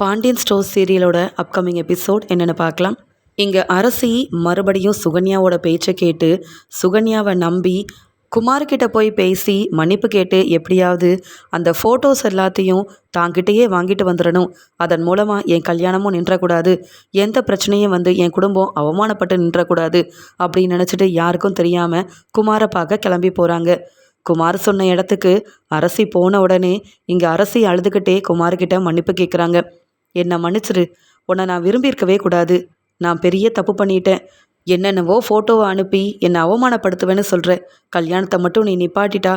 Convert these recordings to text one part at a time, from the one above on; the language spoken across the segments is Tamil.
பாண்டியன் ஸ்டோர் சீரியலோட அப்கமிங் எபிசோட் என்னென்னு பார்க்கலாம். இங்கே அரசி மறுபடியும் சுகன்யாவோட பேச்சை கேட்டு சுகன்யாவை நம்பி குமார்கிட்ட போய் பேசி மன்னிப்பு கேட்டு எப்படியாவது அந்த ஃபோட்டோஸ் எல்லாத்தையும் தாங்கிட்டேயே வாங்கிட்டு வந்துடணும். அதன் மூலமாக என் கல்யாணமும் நின்றக்கூடாது. எந்த பிரச்சனையும் வந்து என் குடும்பம் அவமானப்பட்டு நின்றக்கூடாது அப்படின்னு நினச்சிட்டு யாருக்கும் தெரியாமல் குமாரை பார்க்க கிளம்பி போகிறாங்க குமார் சொன்ன இடத்துக்கு அரசி போன உடனே இங்கே அரசி அழுதுகிட்டே குமார்கிட்ட மன்னிப்பு கேட்குறாங்க என்னை மன்னிச்சிரு. உன்னை நான் விரும்பியிருக்கவே கூடாது. நான் பெரிய தப்பு பண்ணிட்டேன். என்னென்னவோ ஃபோட்டோவை அனுப்பி என்னை அவமானப்படுத்துவேன்னு சொல்கிற கல்யாணத்தை மட்டும் நீ நிப்பாட்டிட்டா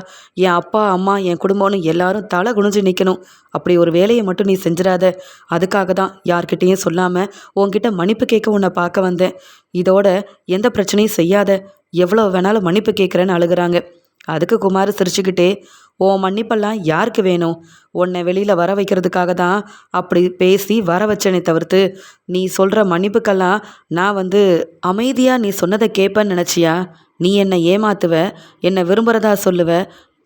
என் அப்பா அம்மா என் குடும்பம்னு எல்லாரும் தலை குனிஞ்சு நிற்கணும் அப்படி ஒரு வேலையை மட்டும் நீ செஞ்சிடாத. அதுக்காக தான் யார்கிட்டேயும் சொல்லாமல் உன்கிட்ட மன்னிப்பு கேட்க உன்னை பார்க்க வந்தேன். இதோட எந்த பிரச்சனையும் செய்யாத. எவ்வளோ வேணாலும் மன்னிப்பு கேட்குறேன்னு அழுகுறாங்க. அதுக்கு குமார் சிரிச்சுக்கிட்டே ஓ மன்னிப்பெல்லாம் யாருக்கு வேணும்? உன்னை வெளியில் வர வைக்கிறதுக்காக தான் அப்படி பேசி வர வச்சனே தவிர்த்து நீ சொல்கிற மன்னிப்புக்கெல்லாம் நான் வந்து அமைதியாக நீ சொன்னதை கேட்பேன்னு நினச்சியா? நீ என்னை ஏமாத்துவ? என்னை விரும்புகிறதா சொல்லுவ?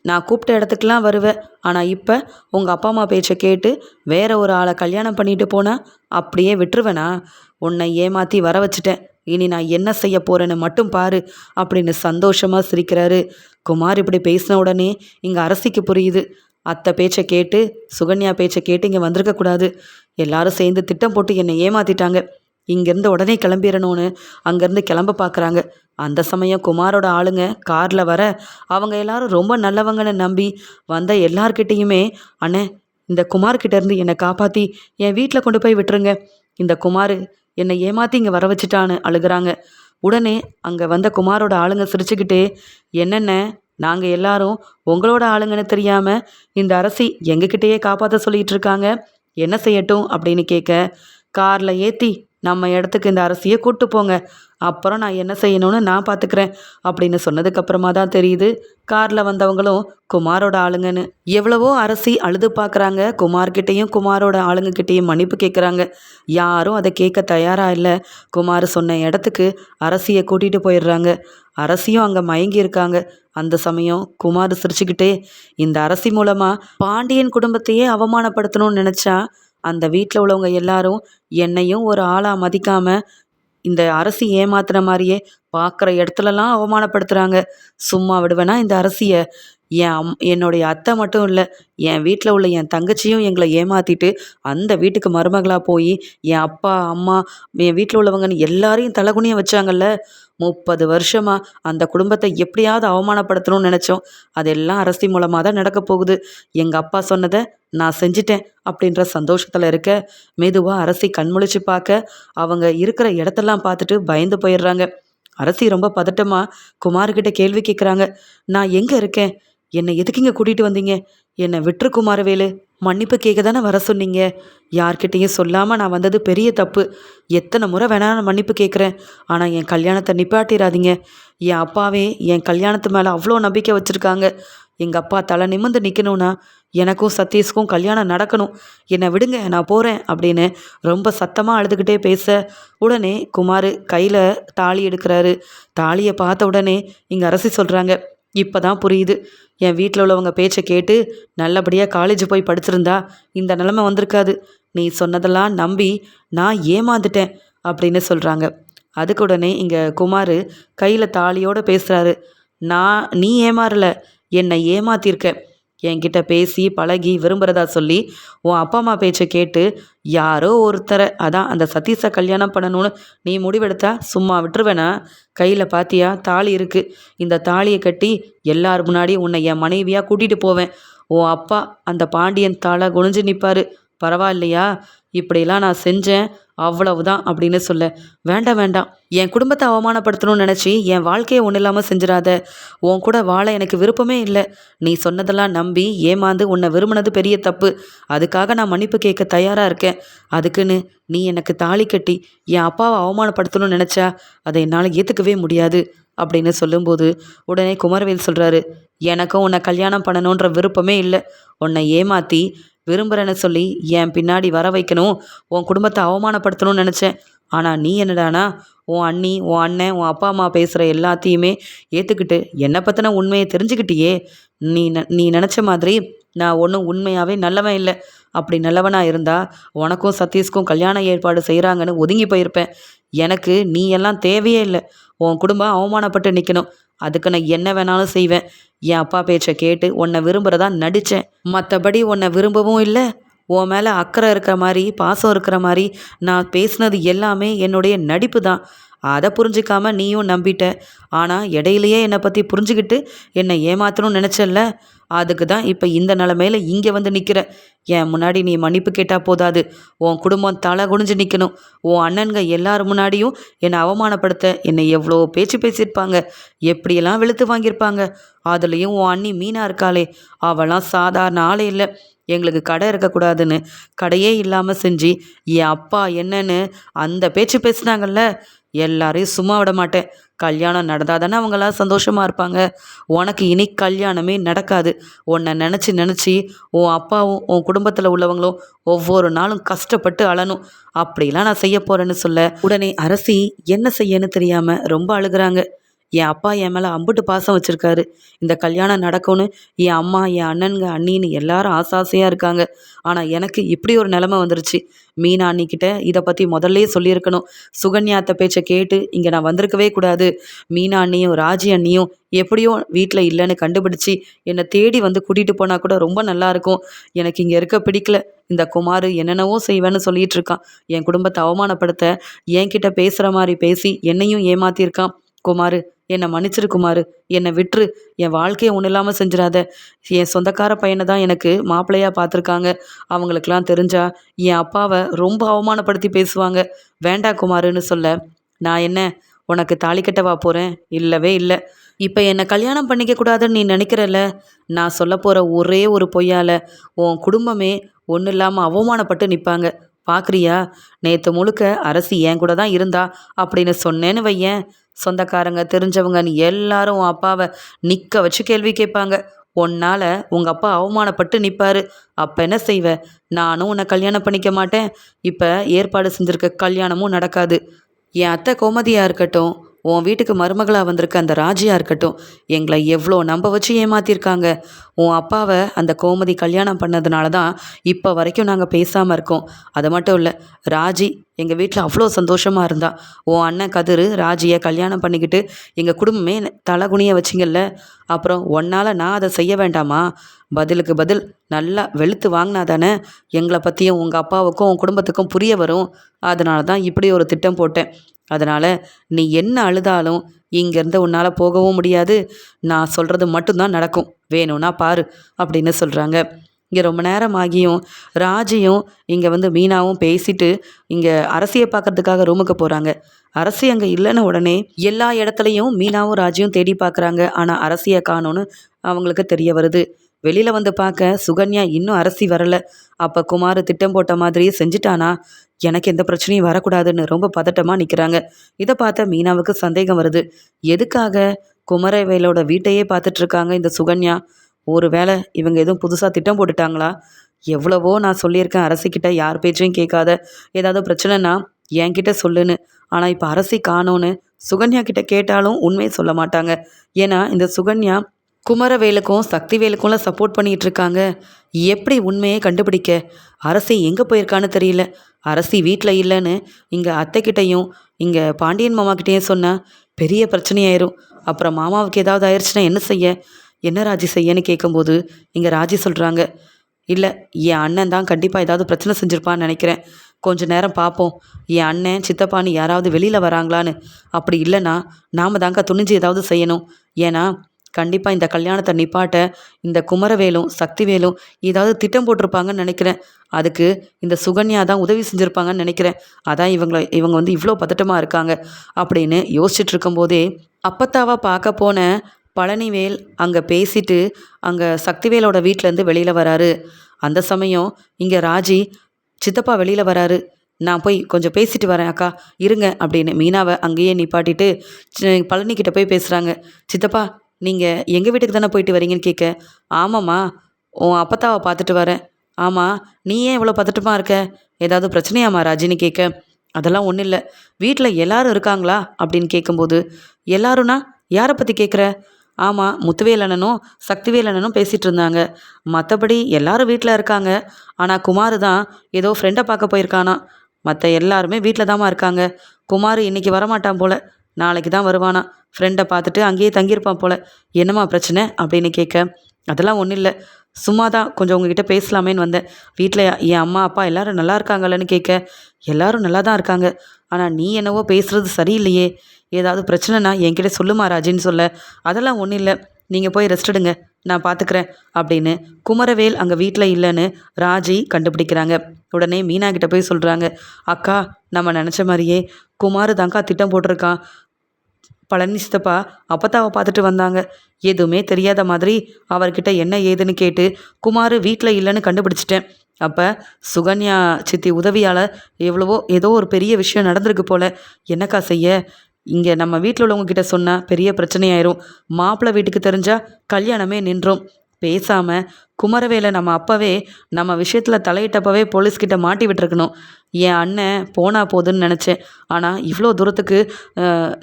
நான் கூப்பிட்ட இடத்துக்கெலாம் வருவேன் ஆனால் இப்போ உங்கள் அப்பா அம்மா பேச்சை கேட்டு வேற ஒரு ஆளை கல்யாணம் பண்ணிட்டு போனால் அப்படியே விட்டுருவேனா? உன்னை ஏமாற்றி வர வச்சுட்டேன். இனி நான் என்ன செய்ய போகிறேன்னு மட்டும் பாரு அப்படின்னு சந்தோஷமாக சிரிக்கிறாரு. குமார் இப்படி பேசின உடனே இங்கே அரசிக்கு புரியுது. அத்தை பேச்சை கேட்டு சுகன்யா பேச்சை கேட்டு இங்கே வந்திருக்கக்கூடாது எல்லாரும் சேர்ந்து திட்டம் போட்டு என்னை ஏமாத்திட்டாங்க. இங்கேருந்து உடனே கிளம்பிடணும்னு அங்கேருந்து கிளம்ப பார்க்குறாங்க அந்த சமயம் குமாரோட ஆளுங்க காரில் வர அவங்க எல்லாரும் ரொம்ப நல்லவங்கன்னு நம்பி வந்த எல்லார்கிட்டேயுமே அண்ணே இந்த குமார்கிட்டேருந்து என்னை காப்பாற்றி என் வீட்டில் கொண்டு போய் விட்டுருங்க. இந்த குமார் என்னை ஏமாற்றி இங்கே வர வச்சுட்டான்னு அழுகிறாங்க. உடனே அங்கே வந்த குமாரோட ஆளுங்க சிரிச்சுக்கிட்டே என்னென்ன? நாங்கள் எல்லாரும் உங்களோட ஆளுங்கன்னு தெரியாமல் இந்த அரசி எங்ககிட்டயே காப்பாற்ற சொல்லிகிட்டு இருக்காங்க. என்ன செய்யட்டும்? அப்படின்னு கேட்க காரில் ஏற்றி நம்ம இடத்துக்கு இந்த அரசியை கூட்டு போங்க. அப்புறம் நான் என்ன செய்யணும்னு நான் பார்த்துக்கிறேன் அப்படின்னு சொன்னதுக்கப்புறமா தான் தெரியுது காரில் வந்தவங்களும் குமாரோட ஆளுங்கன்னு. எவ்வளவோ அரசி அழுது பார்க்குறாங்க குமார்கிட்டேயும் குமாரோட ஆளுங்கக்கிட்டேயும் மன்னிப்பு கேட்குறாங்க யாரும் அதை கேட்க தயாராக இல்லை. குமார் சொன்ன இடத்துக்கு அரசியை கூட்டிகிட்டு போயிடுறாங்க. அரசியும் அங்கே மயங்கி இருக்காங்க. அந்த சமயம் குமார் சிரிச்சுக்கிட்டே இந்த அரசி மூலமாக பாண்டியன் குடும்பத்தையே அவமானப்படுத்தணும்னு நினச்சா அந்த வீட்டில் உள்ளவங்க எல்லாரும் என்னையும் ஒரு ஆளாக மதிக்காமல் இந்த அரசி ஏமாத்துற மாதிரியே பார்க்குற இடத்துலலாம் அவமானப்படுத்துகிறாங்க சும்மா விடுவேனா இந்த அரசியை? என் அம் என்னுடைய அத்தை மட்டும் இல்லை என் வீட்டில் உள்ள என் தங்கச்சியும் எங்களை ஏமாற்றிட்டு அந்த வீட்டுக்கு மருமகளாக போய் என் அப்பா அம்மா என் வீட்டில் உள்ளவங்கன்னு எல்லாரையும் தலகுனிய வச்சாங்கல்ல? முப்பது வருஷமாக அந்த குடும்பத்தை எப்படியாவது அவமானப்படுத்தணும்னு நினச்சோம். அதெல்லாம் அரசி மூலமாக தான் நடக்க போகுது. எங்கள் அப்பா சொன்னதை நான் செஞ்சிட்டேன் அப்படின்ற சந்தோஷத்தில் இருக்க மெதுவாக அரசி கண்முழிச்சு பார்க்க அவங்க இருக்கிற இடத்தெல்லாம் பார்த்துட்டு பயந்து போயிடுறாங்க. அரசி ரொம்ப பதட்டமாக குமார்கிட்ட கேள்வி கேட்குறாங்க நான் எங்கே இருக்கேன்? என்னை எதுக்கு இங்கே கூட்டிகிட்டு வந்தீங்க? என்னை விட்டுரு குமாரவேலு. மன்னிப்பு கேட்க தானே வர சொன்னீங்க? யார்கிட்டேயும் சொல்லாமல் நான் வந்தது பெரிய தப்பு. எத்தனை முறை வேணா நான் மன்னிப்பு கேட்குறேன் ஆனால் என் கல்யாணத்தை நிப்பாட்டிடாதீங்க என் அப்பாவே என் கல்யாணத்து மேலே அவ்வளோ நம்பிக்கை வச்சுருக்காங்க. எங்கள் அப்பா தலை நிமிர்ந்து நிற்கணும்னா எனக்கும் சதீஷ்க்கும் கல்யாணம் நடக்கணும். என்னை விடுங்க நான் போகிறேன் அப்படின்னு ரொம்ப சத்தமாக அழுதுகிட்டே பேச உடனே குமார் கையில் தாலி எடுக்கிறாரு. தாலியை பார்த்த உடனே இங்கே அரசி சொல்கிறாங்க இப்போ தான் புரியுது. என் வீட்டில் உள்ளவங்க பேச்சை கேட்டு நல்லபடியாக காலேஜ் போய் படிச்சிருந்தா இந்த நிலமை வந்திருக்காது. நீ சொன்னதெல்லாம் நம்பி நான் ஏமாந்துட்டேன் அப்படின்னு சொல்கிறாங்க அதுக்கு உடனே இங்கே குமார் கையில் தாலியோடு பேசுகிறாரு நான் நீ ஏமாறலை. என்னை ஏமாத்திருக்க. என்கிட்ட பேசி பழகி விரும்புகிறதா சொல்லி உன் அப்பா அம்மா பேச்சை கேட்டு யாரோ ஒருத்தரை அதான் அந்த சதீஷை கல்யாணம் பண்ணணும்னு நீ முடிவெடுத்தா சும்மா விட்டுருவேனா? கையில் பாத்தியா? தாலி இருக்குது இந்த தாலியை கட்டி எல்லார் முன்னாடி உன்னை என் மனைவியாக கூட்டிகிட்டு போவேன். உன் அப்பா அந்த பாண்டியன் தாளை குனிஞ்சு நிற்பார் பரவாயில்லையா? இப்படியெல்லாம் நான் செஞ்சேன். அவ்வளவுதான் அப்படின்னு சொல்ல வேண்டாம் வேண்டாம். என் குடும்பத்தை அவமானப்படுத்தணும்னு நினச்சி என் வாழ்க்கையை ஒன்றும் இல்லாமல் செஞ்சிடாத. உன் கூட வாழ எனக்கு விருப்பமே இல்லை. நீ சொன்னதெல்லாம் நம்பி ஏமாந்து உன்னை விரும்பினது பெரிய தப்பு. அதுக்காக நான் மன்னிப்பு கேட்க தயாராக இருக்கேன். அதுக்குன்னு நீ எனக்கு தாலி கட்டி என் அப்பாவை அவமானப்படுத்தணும்னு நினச்சா அதை என்னால் ஏற்றுக்கவே முடியாது. அப்படின்னு சொல்லும்போது உடனே குமரவேல் சொல்கிறாரு எனக்கும் உன்னை கல்யாணம் பண்ணணுன்ற விருப்பமே இல்லை. உன்னை ஏமாற்றி விரும்புகிறேன்னு சொல்லி என் பின்னாடி வர வைக்கணும். உன் குடும்பத்தை அவமானப்படுத்தணும்னு நினச்சேன். ஆனால் நீ என்னடானா உன் அண்ணி உன் அண்ணன் உன் அப்பா அம்மா பேசுகிற எல்லாத்தையுமே ஏற்றுக்கிட்டு என்னை பற்றின உண்மையை தெரிஞ்சுக்கிட்டியே. நீ நீ நினச்ச மாதிரி நான் ஒன்றும் உண்மையாகவே நல்லவன் இல்லை. அப்படி நல்லவனாக இருந்தால் உனக்கும் சதீஷ்க்கும் கல்யாண ஏற்பாடு செய்கிறாங்கன்னு ஒதுங்கி போயிருப்பேன். எனக்கு நீ எல்லாம் தேவையே இல்லை. உன் குடும்பம் அவமானப்பட்டு நிற்கணும் அதுக்கு நான் என்ன வேணாலும் செய்வேன். என் அப்பா பேச்சை கேட்டு உன்னை விரும்புகிறதா நடித்தேன் மற்றபடி உன்னை விரும்பவும் இல்லை. உன் மேலே அக்கறை இருக்கிற மாதிரி பாசம் இருக்கிற மாதிரி நான் பேசுனது எல்லாமே என்னுடைய நடிப்பு தான் அதை புரிஞ்சிக்காம நீயும் நம்பிட்ட. ஆனால் இடையிலையே என்னை பற்றி புரிஞ்சுக்கிட்டு என்னை ஏமாத்தணும்னு நினச்சல்ல அதுக்கு தான் இப்போ இந்த நிலமையில இங்கே வந்து நிற்கிற என் முன்னாடி நீ மன்னிப்பு கேட்டால் போதாது. உன் குடும்பம் தலை குனிஞ்சு நிற்கணும் உன் அண்ணன்க எல்லார் முன்னாடியும் என்னை அவமானப்படுத்த என்னை எவ்வளோ பேச்சு பேசியிருப்பாங்க. எப்படியெல்லாம் வெளுத்து வாங்கியிருப்பாங்க. அதுலேயும் உன் அண்ணி மீனா இருக்காளே. அவளாம் சாதாரண ஆளே இல்லை. எங்களுக்கு கடை இருக்கக்கூடாதுன்னு. கடையே இல்லாமல் செஞ்சு என் அப்பா என்னன்னு அந்த பேச்சு பேசுனாங்கல்ல? எல்லாரையும் சும்மா விட மாட்டேன். கல்யாணம் நடந்தால் தானே அவங்களாம் சந்தோஷமாக இருப்பாங்க. உனக்கு இனி கல்யாணமே நடக்காது. உன்னை நினச்சி நினச்சி உன் அப்பாவும் உன் குடும்பத்தில் உள்ளவங்களும் ஒவ்வொரு நாளும் கஷ்டப்பட்டு அழணும். அப்படிலாம் நான் செய்ய போகிறேன்னு சொல்ல உடனே அரசி என்ன செய்யன்னு தெரியாமல் ரொம்ப அழுகுறாங்க. என் அப்பா என் மேலே அம்புட்டு பாசம் வச்சுருக்காரு. இந்த கல்யாணம் நடக்கும்னு என் அம்மா என் அண்ணனுங்க அண்ணின்னு எல்லாரும் ஆசை ஆசையாக இருக்காங்க. ஆனால் எனக்கு இப்படி ஒரு நிலமை வந்துருச்சு. மீனா அண்ணிக்கிட்ட இதை பற்றி முதல்லையே சொல்லியிருக்கணும். சுகன்யாத்த பேச்சை கேட்டு இங்கே நான் வந்திருக்கவே கூடாது. மீனா அண்ணியும் ராஜி அண்ணியும் எப்படியோ வீட்டில் இல்லைன்னு கண்டுபிடிச்சி என்னை தேடி வந்து கூட்டிகிட்டு போனால் கூட ரொம்ப நல்லாயிருக்கும் எனக்கு இங்கே இருக்க பிடிக்கல. இந்த குமார் என்னென்னவோ செய்வேன்னு சொல்லிட்டு இருக்கான். என் குடும்பத்தை அவமானப்படுத்த என்கிட்ட பேசுகிற மாதிரி பேசி என்னையும் ஏமாத்தியிருக்கான். குமார் என்னை மன்னிச்சிரு குமார். என்னை விட்டுரு என் வாழ்க்கையை ஒன்றும் இல்லாமல் செஞ்சிடாத. என் சொந்தக்கார பையனை தான் எனக்கு மாப்பிள்ளையாக பார்த்துருக்காங்க அவங்களுக்கெல்லாம் தெரிஞ்சா என் அப்பாவை ரொம்ப அவமானப்படுத்தி பேசுவாங்க. வேண்டா குமாருன்னு சொல்ல நான் என்ன? உனக்கு தாலி கட்டவா போகிறேன் இல்லவே இல்லை. இப்போ என்னை கல்யாணம் பண்ணிக்க கூடாதுன்னு நீ நினைக்கிறல்ல? நான் சொல்ல போகிற ஒரே ஒரு பொய்யால் உன் குடும்பமே ஒன்றும் இல்லாமல் அவமானப்பட்டு நிற்பாங்க பார்க்குறியா நேற்று முழுக்க அரசு என் கூட தான் இருந்தா அப்படின்னு சொன்னேன்னு வையேன். சொந்தக்காரங்க தெரிஞ்சவங்கன்னு எல்லாரும் உன் அப்பாவை நிற்க வச்சு கேள்வி கேட்பாங்க. உன்னால் உங்கள் அப்பா அவமானப்பட்டு நிற்பாரு அப்போ என்ன செய்வ? நானும் உன்னை கல்யாணம் பண்ணிக்க மாட்டேன். இப்போ ஏற்பாடு செஞ்சுருக்க கல்யாணமும் நடக்காது. என் அத்தை கோமதியாக இருக்கட்டும் உன் வீட்டுக்கு மருமகளாக வந்திருக்க அந்த ராஜியாக இருக்கட்டும் எங்களை எவ்வளோ நம்ப வச்சு ஏமாத்திருக்காங்க. உன் அப்பாவை அந்த கோமதி கல்யாணம் பண்ணதுனால தான் இப்போ வரைக்கும் நாங்கள் பேசாமல் இருக்கோம். அது மட்டும் இல்லை ராஜி எங்கள் வீட்டில் அவ்வளோ சந்தோஷமாக இருந்தா. உன் அண்ணன் கதிர் ராஜியை கல்யாணம் பண்ணிக்கிட்டு எங்கள் குடும்பமே தலகுனிய வச்சிங்கல்ல. அப்புறம் ஒன்னால் நான் அதை செய்ய வேண்டாமா? பதிலுக்கு பதில் நல்லா வெளுத்து வாங்கினா தானே எங்களை பற்றியும் உங்கள் அப்பாவுக்கும் உன் குடும்பத்துக்கும் புரிய வரும். அதனால தான் இப்படி ஒரு திட்டம் போட்டேன். அதனால் நீ என்ன அழுதாலும் இங்கேருந்து உன்னால் போகவும் முடியாது. நான் சொல்கிறது மட்டும்தான் நடக்கும். வேணும்னா பாரு அப்படின்னு சொல்கிறாங்க இங்கே ரொம்ப நேரம் ஆகியும் ராஜியும் இங்கே வந்து மீனாவும் பேசிட்டு இங்கே அரசியை பார்க்கறதுக்காக ரூமுக்கு போகிறாங்க அரசி அங்கே இல்லைன்னு உடனே எல்லா இடத்துலையும் மீனாவும் ராஜியும் தேடி பார்க்குறாங்க ஆனால் அரசியை காணோன்னு அவங்களுக்கு தெரிய வருது. வெளியில் வந்து பார்க்க சுகன்யா இன்னும் அரசி வரலை. அப்போ குமார் திட்டம் போட்ட மாதிரியே செஞ்சிட்டானா? எனக்கு எந்த பிரச்சனையும் வரக்கூடாதுன்னு ரொம்ப பதட்டமாக நிற்கிறாங்க இதை பார்த்த மீனாவுக்கு சந்தேகம் வருது. எதுக்காக குமரவேலோட வீட்டையே பார்த்துட்டு இருக்காங்க இந்த சுகன்யா? ஒரு வேளை இவங்க எதுவும் புதுசாக திட்டம் போட்டுட்டாங்களா? எவ்வளவோ நான் சொல்லியிருக்கேன் அரசிக்கிட்ட யார் பேச்சையும் கேட்காத. ஏதாவது பிரச்சனைனா என்கிட்ட சொல்லுன்னு. ஆனால் இப்போ அரசி காணோன்னு சுகன்யா கிட்ட கேட்டாலும் உண்மையை சொல்ல மாட்டாங்க. ஏன்னா இந்த சுகன்யா குமரவேலுக்கும் சக்திவேலுக்கும்லாம் சப்போர்ட் பண்ணிகிட்டு இருக்காங்க. எப்படி உண்மையை கண்டுபிடிக்க? அரசி எங்கே போயிருக்கான்னு தெரியல. அரசி வீட்டில் இல்லைன்னு இங்கே அத்தைக்கிட்டையும் இங்கே பாண்டியன் மாமாக்கிட்டேயும் சொன்னால் பெரிய பிரச்சனையாயிரும். அப்புறம் மாமாவுக்கு ஏதாவது ஆயிடுச்சுன்னா என்ன செய்ய? என்ன ராஜி செய்யன்னு கேட்கும்போது இங்கே ராஜி சொல்கிறாங்க இல்லை என் அண்ணன் தான் கண்டிப்பாக ஏதாவது பிரச்சனை செஞ்சுருப்பான்னு நினைக்கிறேன். கொஞ்ச நேரம் பார்ப்போம் என் அண்ணன் சித்தப்பான்னு யாராவது வெளியில் வராங்களான்னு. அப்படி இல்லைன்னா நாம் தாங்க துணிஞ்சு ஏதாவது செய்யணும். ஏன்னா கண்டிப்பாக இந்த கல்யாணத்தை நிப்பாட்ட இந்த குமரவேலும் சக்திவேலும் ஏதாவது திட்டம் போட்டிருப்பாங்கன்னு நினைக்கிறேன். அதுக்கு இந்த சுகன்யா தான் உதவி செஞ்சுருப்பாங்கன்னு நினைக்கிறேன். அதான் இவங்களை இவங்க வந்து இவ்வளோ பதட்டமாக இருக்காங்க அப்படின்னு யோசிச்சுட்டு இருக்கும்போதே அப்பத்தாவாக பார்க்க போன பழனிவேல் அங்கே பேசிட்டு அங்கே சக்திவேலோட வீட்டிலேருந்து வெளியில் வராரு. அந்த சமயம் இங்கே ராஜி சித்தப்பா வெளியில் வராரு. நான் போய் கொஞ்சம் பேசிட்டு வரேன் அக்கா. இருங்க அப்படின்னு மீனாவை அங்கேயே நிப்பாட்டிட்டு பழனிக்கிட்ட போய் பேசுகிறாங்க சித்தப்பா நீங்கள் எங்கள் வீட்டுக்கு தானே போயிட்டு வரீங்கன்னு கேட்க ஆமாம்மா உன் அப்பத்தாவை பார்த்துட்டு வரேன். ஆமாம் நீ ஏன் இவ்வளோ பதட்டமாக இருக்க? ஏதாவது பிரச்சனையாம்மா? ராஜின்னு கேட்க அதெல்லாம் ஒன்றும் இல்லை. வீட்டில் எல்லாரும் இருக்காங்களா? அப்படின்னு கேட்கும்போது எல்லாரும்னா யாரை பற்றி கேட்குற? ஆமாம் முத்துவேல் அண்ணனும் சக்திவேல் அண்ணனும் பேசிகிட்டு இருந்தாங்க. மற்றபடி எல்லாரும் வீட்டில் இருக்காங்க. ஆனால் குமார் தான் ஏதோ ஃப்ரெண்டை பார்க்க போயிருக்கானா? மற்ற எல்லாருமே வீட்டில் தாம்மா இருக்காங்க. குமார் இன்னைக்கு வரமாட்டான் போல. நாளைக்கு தான் வருவானா? ஃப்ரெண்டை பார்த்துட்டு அங்கேயே தங்கியிருப்பான் போல. என்னம்மா பிரச்சனை? அப்படின்னு கேட்க அதெல்லாம் ஒன்றும் இல்லை. சும்மா தான் கொஞ்சம் உங்ககிட்ட பேசலாமேன்னு வந்தேன். வீட்டில் என் அம்மா அப்பா எல்லாரும் நல்லா இருக்காங்கல்லன்னு கேட்க எல்லாரும் நல்லா தான் இருக்காங்க. ஆனால் நீ என்னவோ பேசுகிறது சரியில்லையே. ஏதாவது பிரச்சனைனா என்கிட்ட சொல்லுமா ராஜின்னு சொல்ல. அதெல்லாம் ஒன்றும் இல்லை. நீங்கள் போய் ரெஸ்ட் எடுங்க. நான் பார்த்துக்கிறேன் அப்படின்னு குமரவேல் அங்கே வீட்டில் இல்லைன்னு ராஜி கண்டுபிடிக்கிறாங்க. உடனே மீனா கிட்ட போய் சொல்கிறாங்க அக்கா நம்ம நினச்ச மாதிரியே குமார் தாங்க்கா திட்டம் போட்டிருக்கான். பழனி சித்தப்பா அப்பத்தாவை பார்த்துட்டு வந்தாங்க. எதுவுமே தெரியாத மாதிரி அவர்கிட்ட என்ன ஏதுன்னு கேட்டு குமார் வீட்டில் இல்லைன்னு கண்டுபிடிச்சிட்டேன். அப்போ சுகன்யா சித்தி உதவியால் எவ்வளவோ ஏதோ ஒரு பெரிய விஷயம் நடந்திருக்கு போல. என்னக்கா செய்ய? இங்கே நம்ம வீட்டில் உள்ளவங்க கிட்ட சொன்னால் பெரிய பிரச்சனையாயிரும். மாப்பிள்ளை வீட்டுக்கு தெரிஞ்சால் கல்யாணமே நின்றோம். பேசாமல் குமரவேலை நம்ம அப்பவே நம்ம விஷயத்தில் தலையிட்டப்பவே போலீஸ்கிட்ட மாட்டி விட்டுருக்கணும். என் அண்ணன் போனா போதுன்னு நினச்சேன். ஆனால் இவ்வளோ தூரத்துக்கு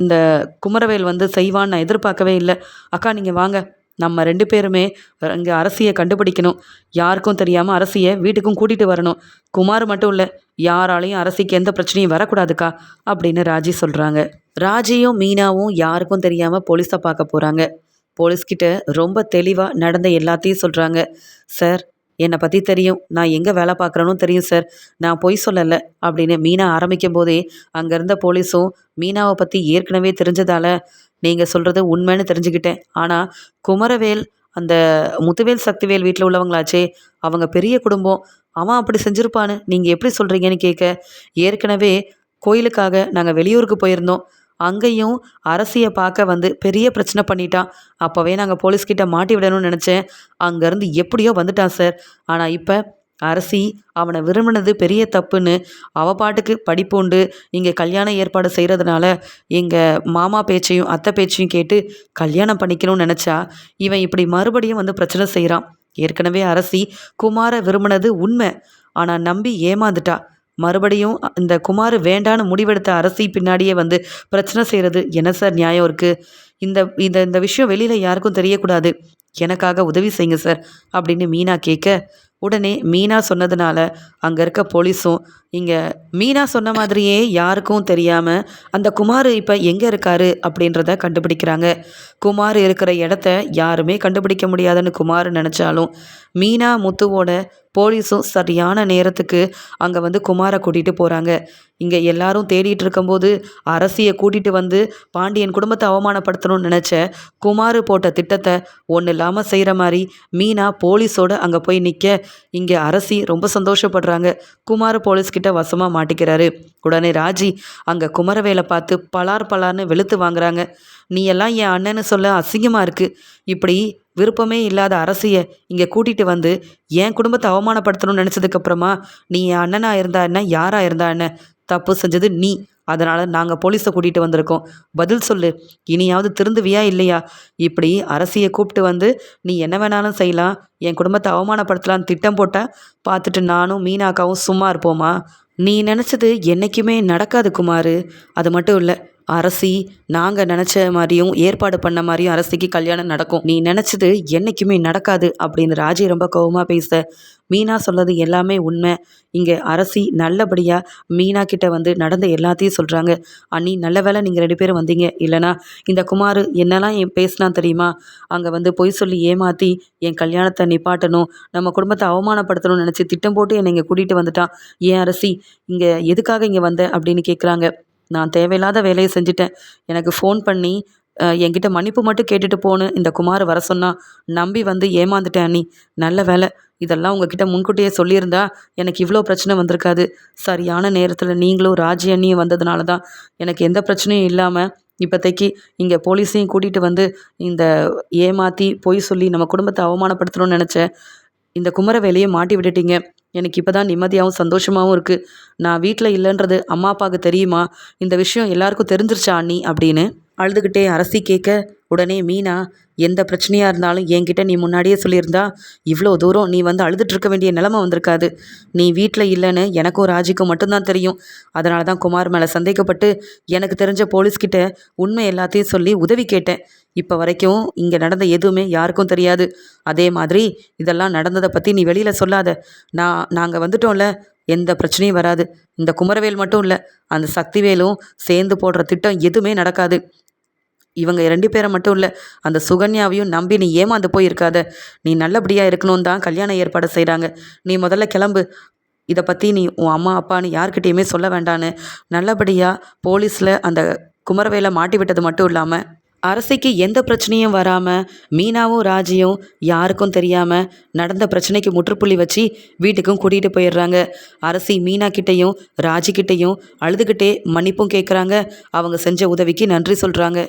இந்த குமரவேல் வந்து செய்வான்னு நான் எதிர்பார்க்கவே இல்லை. அக்கா நீங்கள் வாங்க. நம்ம ரெண்டு பேருமே இங்கே அரசியை கண்டுபிடிக்கணும். யாருக்கும் தெரியாமல் அரசியை வீட்டுக்கும் கூட்டிகிட்டு வரணும். குமார் மட்டும் இல்லை யாராலையும் அரசிக்கு எந்த பிரச்சனையும் வரக்கூடாதுக்கா அப்படின்னு ராஜி சொல்கிறாங்க ராஜியும் மீனாவும் யாருக்கும் தெரியாமல் போலீஸை பார்க்க போகிறாங்க போலீஸ்கிட்ட ரொம்ப தெளிவாக நடந்த எல்லாத்தையும் சொல்கிறாங்க சார் என்னை பற்றி தெரியும். நான் எங்கே வேலை பார்க்குறேனும் தெரியும் சார். நான் பொய் சொல்லலை அப்படின்னு மீனா ஆரம்பிக்கும் போதே அங்கே இருந்த போலீஸும் மீனாவை பற்றி ஏற்கனவே தெரிஞ்சதால நீங்கள் சொல்கிறது உண்மைன்னு தெரிஞ்சுக்கிட்டேன். ஆனால் குமரவேல் அந்த முத்துவேல் சக்திவேல் வீட்டில் உள்ளவங்களாச்சே. அவங்க பெரிய குடும்பம். அவன் அப்படி செஞ்சுருப்பான்னு நீங்கள் எப்படி சொல்கிறீங்கன்னு கேட்க ஏற்கனவே கோயிலுக்காக நாங்கள் வெளியூருக்கு போயிருந்தோம். அங்கேயும் அரசியை பார்க்க வந்து பெரிய பிரச்சனை பண்ணிட்டான் அப்போவே நாங்கள் போலீஸ்கிட்ட மாட்டி விடணும்னு நினச்சேன். அங்கேருந்து எப்படியோ வந்துட்டான் சார். ஆனால் இப்போ அரசி அவனை விரும்பினது பெரிய தப்புன்னு அவ பாட்டுக்கு படிப்புண்டு இங்கே கல்யாண ஏற்பாடு செய்கிறதுனால எங்கள் மாமா பேச்சையும் அத்தை பேச்சையும் கேட்டு கல்யாணம் பண்ணிக்கணும்னு நினச்சா இவன் இப்படி மறுபடியும் வந்து பிரச்சனை செய்கிறான் ஏற்கனவே அரசி குமாரை விரும்பினது உண்மை. ஆனால் நம்பி ஏமாந்துட்டா. மறுபடியும் இந்த குமார் வேண்டான்னு முடிவெடுத்த அரசி பின்னாடியே வந்து பிரச்சனை செய்கிறது என்ன சார் நியாயம் இருக்குது இந்த இந்த இந்த விஷயம் வெளியில் யாருக்கும் தெரியக்கூடாது. எனக்காக உதவி செய்யுங்க சார் அப்படின்னு மீனா கேட்க உடனே மீனா சொன்னதுனால அங்கே இருக்க போலீஸும் இங்கே மீனா சொன்ன மாதிரியே யாருக்கும் தெரியாமல் அந்த குமார் இப்போ எங்கே இருக்காரு அப்படின்றத கண்டுபிடிக்கிறாங்க. குமார் இருக்கிற இடத்த யாருமே கண்டுபிடிக்க முடியாதுன்னு குமார் நினச்சாலும் மீனா முத்துவோட போலீஸும் சரியான நேரத்துக்கு அங்கே வந்து குமாரை கூட்டிகிட்டு போகிறாங்க இங்கே எல்லாரும் தேடிட்டு இருக்கும்போது அரசியை கூட்டிகிட்டு வந்து பாண்டியன் குடும்பத்தை அவமானப்படுத்தணும்னு நினச்ச குமார் போட்ட திட்டத்தை ஒன்றும் இல்லாமல் செய்கிற மாதிரி மீனா போலீஸோட அங்கே போய் நிற்க இங்கே அரசி ரொம்ப சந்தோஷப்படுறாங்க. குமார் போலீஸ்கிட்ட வசமாக மாட்டிக்கிறாரு. உடனே ராஜி அங்கே குமரவேலை பார்த்து பலார் பலார்னு வெளுத்து வாங்குறாங்க. நீ எல்லாம் என் அண்ணன்னு சொல்ல அசிங்கமாக இருக்குது இப்படி விருப்பமே இல்லாத அரசியை இங்கே கூட்டிகிட்டு வந்து என் குடும்பத்தை அவமானப்படுத்தணும்னு நினச்சதுக்கப்புறமா நீ என் அண்ணனாக இருந்தா என்ன? யாராக இருந்தா என்ன? தப்பு செஞ்சது நீ. அதனால் நாங்கள் போலீஸை கூட்டிகிட்டு வந்திருக்கோம். பதில் சொல்லு. இனியாவது திருந்துவியா இல்லையா? இப்படி அரசியை கூப்பிட்டு வந்து நீ என்ன வேணாலும் செய்யலாம். என் குடும்பத்தை அவமானப்படுத்தலான்னு திட்டம் போட்டால் பார்த்துட்டு நானும் மீனாக்காவும் சும்மா இருப்போமா? நீ நினச்சது என்றைக்குமே நடக்காது குமார். அது மட்டும் இல்லை அரசி நாங்கள் நினச்ச மாதிரியும் ஏற்பாடு பண்ண மாதிரியும் அரசிக்கு கல்யாணம் நடக்கும். நீ நினச்சது என்றைக்குமே நடக்காது அப்படின்னு ராஜி ரொம்ப கோவமாக பேச. மீனா சொல்றது எல்லாமே உண்மை. இங்கே அரசி நல்லபடியாக மீனா கிட்ட வந்து நடந்த எல்லாத்தையும் சொல்கிறாங்க அண்ணி நல்ல வேளை நீங்கள் ரெண்டு பேரும் வந்தீங்க. இல்லைனா இந்த குமார் என்னெல்லாம் என் பேசினான் தெரியுமா? அங்கே வந்து பொய் சொல்லி ஏமாற்றி என் கல்யாணத்தை நிப்பாட்டணும். நம்ம குடும்பத்தை அவமானப்படுத்தணும்னு நினச்சி திட்டம் போட்டு என்னை இங்கே கூட்டிகிட்டு வந்துட்டான். ஏன் அரசி இங்கே எதுக்காக இங்கே வந்த அப்படின்னு கேட்குறாங்க நான் தேவையில்லாத வேலையை செஞ்சுட்டேன். எனக்கு ஃபோன் பண்ணி என்கிட்ட மன்னிப்பு மட்டும் கேட்டுட்டு போன்னு இந்த குமார் வர சொன்னா நம்பி வந்து ஏமாந்துட்டேன் அண்ணி. நல்ல வேலை. இதெல்லாம் உங்ககிட்ட முன்கூட்டியே சொல்லியிருந்தா எனக்கு இவ்வளோ பிரச்சனை வந்திருக்காது. சரியான நேரத்தில் நீங்களும் ராஜி அண்ணியும் வந்ததுனால தான் எனக்கு எந்த பிரச்சனையும் இல்லாமல் இப்போதைக்கு இங்கே போலீஸையும் கூட்டிகிட்டு வந்து இந்த ஏமாற்றி பொய் சொல்லி நம்ம குடும்பத்தை அவமானப்படுத்தணும்னு நினச்சேன். இந்த குமர வேலையை மாட்டி விட்டுட்டீங்க. எனக்கு இப்போ தான் நிம்மதியாகவும் சந்தோஷமாகவும் இருக்குது நான் வீட்டில் இல்லைன்றது அம்மா அப்பாவுக்கு தெரியுமா? இந்த விஷயம் எல்லாருக்கும் தெரிஞ்சிருச்சா அண்ணி? அப்படின்னு அழுதுகிட்டே அரசி கேட்க உடனே மீனா எந்த பிரச்சனையாக இருந்தாலும் என்கிட்ட நீ முன்னாடியே சொல்லியிருந்தா இவ்வளோ தூரம் நீ வந்து அழுதுட்டு இருக்க வேண்டிய நிலமை வந்திருக்காது. நீ வீட்டில் இல்லைன்னு எனக்கும் ராஜிக்கும் மட்டும்தான் தெரியும். அதனால தான் குமார் மேலே சந்தேகப்பட்டு எனக்கு தெரிஞ்ச போலீஸ்கிட்ட உண்மை எல்லாத்தையும் சொல்லி உதவி கேட்டேன். இப்போ வரைக்கும் இங்கே நடந்த எதுவுமே யாருக்கும் தெரியாது. அதே மாதிரி இதெல்லாம் நடந்ததை பற்றி நீ வெளியில் சொல்லாத. நான் நாங்கள் வந்துட்டோம்ல எந்த பிரச்சனையும் வராது. இந்த குமரவேல் மட்டும் இல்லை அந்த சக்திவேலும் சேர்ந்து போடுற திட்டம் எதுவுமே நடக்காது. இவங்க ரெண்டு பேரை மட்டும் இல்லை அந்த சுகன்யாவையும் நம்பி நீ ஏமாந்து போயிருக்காத. நீ நல்லபடியாக இருக்கணும் தான் கல்யாண ஏற்பாடு செய்கிறாங்க நீ முதல்ல கிளம்பு. இதை பற்றி நீ உன் அம்மா அப்பான்னு யார்கிட்டேயுமே சொல்ல வேண்டான்னு. நல்லபடியாக போலீஸில் அந்த குமரவேலை மாட்டி விட்டது மட்டும் இல்லாமல் அரசிக்கு எந்த பிரச்சனையும் வராமல் மீனாவும் ராஜியும் யாருக்கும் தெரியாமல் நடந்த பிரச்சனைக்கு முற்றுப்புள்ளி வச்சு வீட்டுக்கும் கூட்டிகிட்டு போயிடுறாங்க. அரசி மீனா கிட்டேயும் ராஜிக்கிட்டேயும் அழுதுகிட்டே மன்னிப்பும் கேட்குறாங்க அவங்க செஞ்ச உதவிக்கு நன்றி சொல்கிறாங்க